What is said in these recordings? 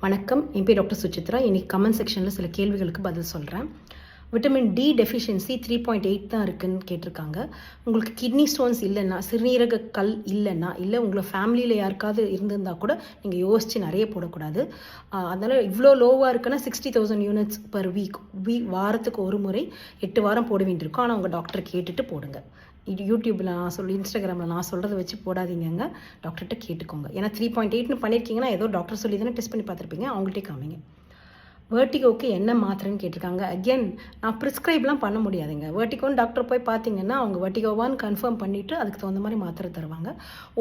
வணக்கம். என் பேர் டாக்டர் சுசித்ரா. இன்னைக்கு கமெண்ட் செக்ஷனில் சில கேள்விகளுக்கு பதில் சொல்கிறேன் vitamin D deficiency three point eight தான் இருக்குன்னு கேட்டிருக்காங்க. உங்களுக்கு கிட்னி ஸ்டோன்ஸ் இல்லைன்னா சிறுநீரக கல் இல்லைன்னா இல்லை உங்களை ஃபேமிலியில் யாருக்காவது இருந்திருந்தா கூட நீங்கள் யோசித்து நிறைய போடக்கூடாது. அதனால் இவ்வளோ லோவாக இருக்குன்னா sixty thousand units per week week வாரத்துக்கு ஒரு முறை எட்டு வாரம் போட வேண்டியிருக்கும். ஆனால் உங்கள் டாக்டர் கேட்டுட்டு போடுங்க. இது யூடியூப்பில் நான் சொல்லி இன்ஸ்டாகிராமில் நான் சொல்கிறத வச்சு போடாதீங்கங்க. டாக்டர்கிட்ட கேட்டுக்கோங்க. ஏன்னா த்ரீ பாயிண்ட் எயிட்னு பண்ணியிருக்கீங்கன்னா ஏதோ டாக்டர் சொல்லி தானே டெஸ்ட் பண்ணி பார்த்துருப்பீங்க. அவங்கள்ட்டே காமிங்க. வேர்ட்டிகோக்கு என்ன மாத்திரைன்னு கேட்டிருக்காங்க. அகெயின் நான் ப்ரிஸ்கிரைப்லாம் பண்ண முடியாதுங்க. வேர்ட்டிகோன்னு டாக்டர் போய் பார்த்தீங்கன்னா அவங்க வேர்ட்டிகோவான்னு கன்ஃபார்ம் பண்ணிவிட்டு அதுக்கு தகுந்த மாதிரி மாத்திரை தருவாங்க.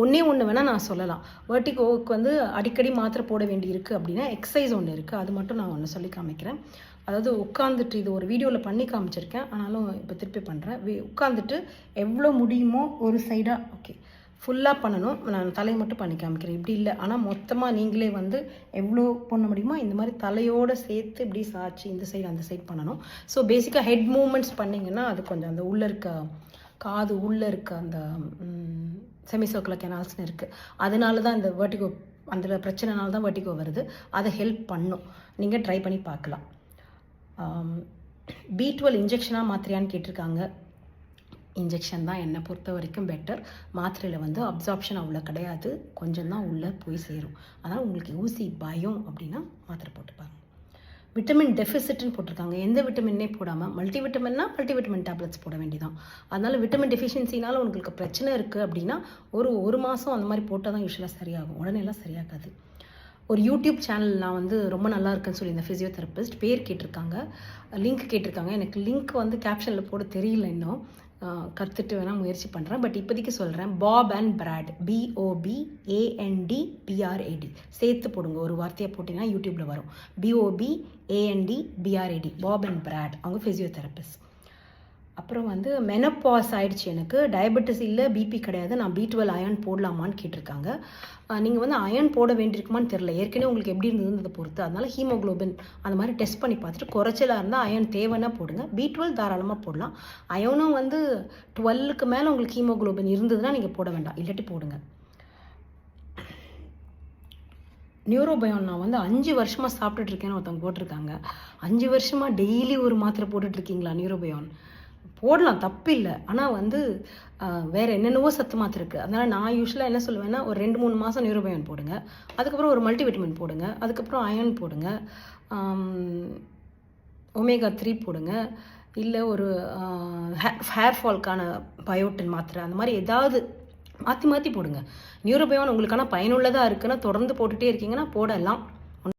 ஒன்றே ஒன்று வேணால் நான் சொல்லலாம். வேர்ட்டிகோவுக்கு வந்து அடிக்கடி மாத்திரை போட வேண்டி இருக்குது அப்படின்னா எக்ஸசைஸ் ஒன்று இருக்குது அது மட்டும் நான் ஒன்று சொல்லி காமிக்கிறேன். அதாவது உட்காந்துட்டு இது ஒரு வீடியோவில் பண்ணி காமிச்சிருக்கேன். ஆனாலும் இப்போ திருப்பி பண்ணுறேன் உட்காந்துட்டு எவ்வளோ முடியுமோ ஒரு சைடாக ஓகே ஃபுல்லாக பண்ணணும். நான் தலையை மட்டும் பண்ணி காமிக்கிறேன். இப்படி இல்லை. ஆனால் மொத்தமாக நீங்களே வந்து எவ்வளோ பண்ண முடியுமோ இந்த மாதிரி தலையோடு சேர்த்து இப்படி சாய்ச்சி இந்த சைடு அந்த சைடு பண்ணணும். ஸோ பேசிக்காக ஹெட் மூமெண்ட்ஸ் பண்ணிங்கன்னா அது கொஞ்சம் அந்த உள்ளே இருக்க காது உள்ளே இருக்க அந்த செமி சர்க்குலர் கெனால்ஸ்னு இருக்குது அதனால தான் இந்த வெர்டிகோ அந்த பிரச்சனைனால தான் வெர்டிகோ வருது. அதை ஹெல்ப் பண்ணும். நீங்கள் ட்ரை பண்ணி பார்க்கலாம். பி டுவெல் இன்ஜெக்ஷனாக மாத்திரையான்னு கேட்டிருக்காங்க. இன்ஜெக்ஷன் தான் என்னை பொறுத்த வரைக்கும் பெட்டர் மாத்திரையில் வந்து அப்சார்ப்ஷன் அவ்வளோ கிடையாது. கொஞ்சம் தான் உள்ளே போய் சேரும். அதனால் உங்களுக்கு ஊசி பயம் அப்படின்னா மாத்திரை போட்டுப்பாங்க. விட்டமின் டெஃபிசிட்னு போட்டிருக்காங்க. எந்த விட்டமின்னே போடாமல் மல்டி விட்டமின்னா மல்டி விட்டமின் டேப்லெட்ஸ் போட வேண்டியதான் அதனால் விட்டமின் டெஃபிஷியன்சினால உங்களுக்கு பிரச்சனை இருக்குது அப்படின்னா ஒரு ஒரு மாதம் அந்த மாதிரி போட்டால் தான் யூஸ்வலாக சரியாகும். உடனேலாம் சரியாகாது. ஒரு யூடியூப் சேனல் நான் வந்து ரொம்ப நல்லா இருக்குன்னு சொல்லி இந்த ஃபிசியோதெரபிஸ்ட் பேர் கேட்டிருக்காங்க. லிங்க் கேட்டிருக்காங்க. எனக்கு லிங்க் வந்து கேப்ஷனில் போட தெரியல இன்னும். கற்றுட்டு வேணால் முயற்சி பண்ணுறேன் பட் இப்போதைக்கு சொல்கிறேன் Pop and Brad POP AND BRAD சேர்த்து போடுங்க. ஒரு வார்த்தையை போட்டிங்கன்னா யூடியூப்பில் வரும். POP AND BRAD Pop and Brad அவங்க ஃபிசியோதெரபிஸ்ட் அப்புறம் வந்து மெனப்பாஸ் ஆயிடுச்சு எனக்கு. டயபெட்டிஸ் இல்லை பிபி கிடையாது. நான் பி டுவெல் அயன் போடலாமான்னு கேட்டிருக்காங்க. நீங்கள் வந்து அயன் போட வேண்டியிருக்குமான்னு தெரில ஏற்கனவே உங்களுக்கு எப்படி இருந்ததுன்றதை பொறுத்து. அதனால் ஹீமோகுளோபின் அந்த மாதிரி டெஸ்ட் பண்ணி பார்த்துட்டு குறைச்சலாக இருந்தால் அயன் தேவைன்னா போடுங்க. பி டுவெல் தாராளமாக போடலாம். அயனும் வந்து டுவெல்லுக்கு மேலே உங்களுக்கு ஹீமோகுளோபின் இருந்ததுன்னா நீங்கள் போட வேண்டாம். இல்லாட்டி போடுங்க. நியூரோபயோன் நான் வந்து அஞ்சு வருஷமாக சாப்பிட்டுட்டு இருக்கேன்னு ஒருத்தவங்க போட்டிருக்காங்க. அஞ்சு வருஷமாக டெய்லி ஒரு மாத்திரை போட்டுட்ருக்கீங்களா நியூரோபயோன் போடலாம் தப்பு இல்லை ஆனால் வந்து வேறு என்னென்னவோ சத்து மாத்திரை இருக்குது அதனால் நான் யூஸ்வலாக என்ன சொல்லுவேன்னா ஒரு ரெண்டு மூணு மாதம் நியூரோபயன் போடுங்க. அதுக்கப்புறம் ஒரு மல்டிவிட்டமின் போடுங்க. அதுக்கப்புறம் அயன் போடுங்க. ஒமேகா த்ரீ போடுங்க. இல்லை ஒரு ஹேர் ஃபால்க்கான பயோட்டின் மாத்திரை அந்த மாதிரி ஏதாவது மாற்றி மாற்றி போடுங்க. நியூரோபயோன் உங்களுக்கான பயனுள்ளதாக இருக்குன்னா தொடர்ந்து போட்டுகிட்டே இருக்கீங்கன்னா போடலாம்.